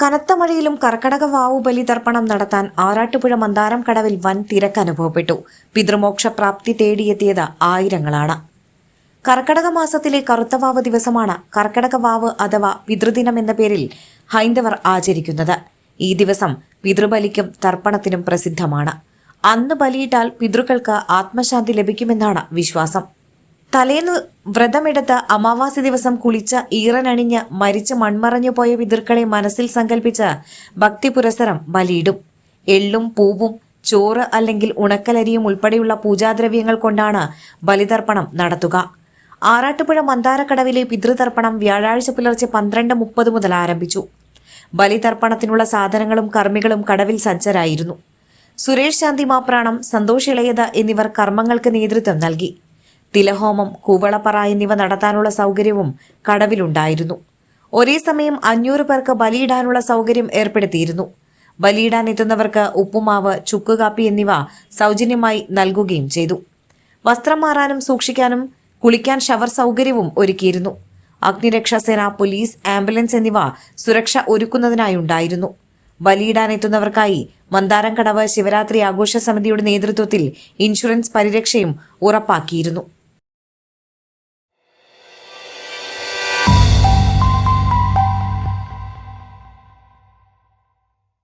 കനത്ത മഴയിലും കർക്കടക വാവു ബലിതർപ്പണം നടത്താൻ ആറാട്ടുപുഴ മന്ദാരം കടവിൽ വൻ തിരക്ക് അനുഭവപ്പെട്ടു. പിതൃമോക്ഷ പ്രാപ്തി തേടിയെത്തിയത് ആയിരങ്ങളാണ്. കർക്കടക മാസത്തിലെ കറുത്തവാവ് ദിവസമാണ് കർക്കടക വാവ് അഥവാ പിതൃദിനം എന്ന പേരിൽ ഹൈന്ദവർ ആചരിക്കുന്നത്. ഈ ദിവസം പിതൃബലിക്കും തർപ്പണത്തിനും പ്രസിദ്ധമാണ്. അന്ന് ബലിയിട്ടാൽ പിതൃക്കൾക്ക് ആത്മശാന്തി ലഭിക്കുമെന്നാണ് വിശ്വാസം. തലേന്ന് വ്രതമെടുത്ത് അമാവാസി ദിവസം കുളിച്ച ഈറനണിഞ്ഞ് മരിച്ച് മൺമറഞ്ഞു പോയ പിതൃക്കളെ മനസ്സിൽ സങ്കല്പിച്ച് ഭക്തി പുരസരം ബലിയിടും. എള്ളും പൂവും ചോറ് അല്ലെങ്കിൽ ഉണക്കലരിയും ഉൾപ്പെടെയുള്ള പൂജാദ്രവ്യങ്ങൾ കൊണ്ടാണ് ബലിതർപ്പണം നടത്തുക. ആറാട്ടുപുഴ മന്ദാരക്കടവിലെ പിതൃതർപ്പണം വ്യാഴാഴ്ച പുലർച്ചെ പന്ത്രണ്ട് മുപ്പത് മുതൽ ആരംഭിച്ചു. ബലിതർപ്പണത്തിനുള്ള സാധനങ്ങളും കർമ്മികളും കടവിൽ സജ്ജരായിരുന്നു. സുരേഷ് ശാന്തി മാപ്രാണം സന്തോഷ് ഇളയത എന്നിവർ കർമ്മങ്ങൾക്ക് നേതൃത്വം നൽകി. തിലഹോമം കൂവളപ്പറ എന്നിവ നടത്താനുള്ള സൗകര്യവും കടവിലുണ്ടായിരുന്നു. ഒരേ സമയം അഞ്ഞൂറ് പേർക്ക് ബലിയിടാനുള്ള സൗകര്യം ഏർപ്പെടുത്തിയിരുന്നു. ബലിയിടാൻ എത്തുന്നവർക്ക് ഉപ്പുമാവ് ചുക്കുകാപ്പി എന്നിവ സൗജന്യമായി നൽകുകയും ചെയ്തു. വസ്ത്രം മാറാനും സൂക്ഷിക്കാനും കുളിക്കാൻ ഷവർ സൗകര്യവും ഒരുക്കിയിരുന്നു. അഗ്നിരക്ഷാസേന പോലീസ് ആംബുലൻസ് എന്നിവ സുരക്ഷ ഒരുക്കുന്നതിനായി ഉണ്ടായിരുന്നു. ബലിയിടാനെത്തുന്നവർക്കായി മന്ദാരം കടവ് ശിവരാത്രി ആഘോഷ സമിതിയുടെ നേതൃത്വത്തിൽ ഇൻഷുറൻസ് പരിരക്ഷയും ഉറപ്പാക്കിയിരുന്നു.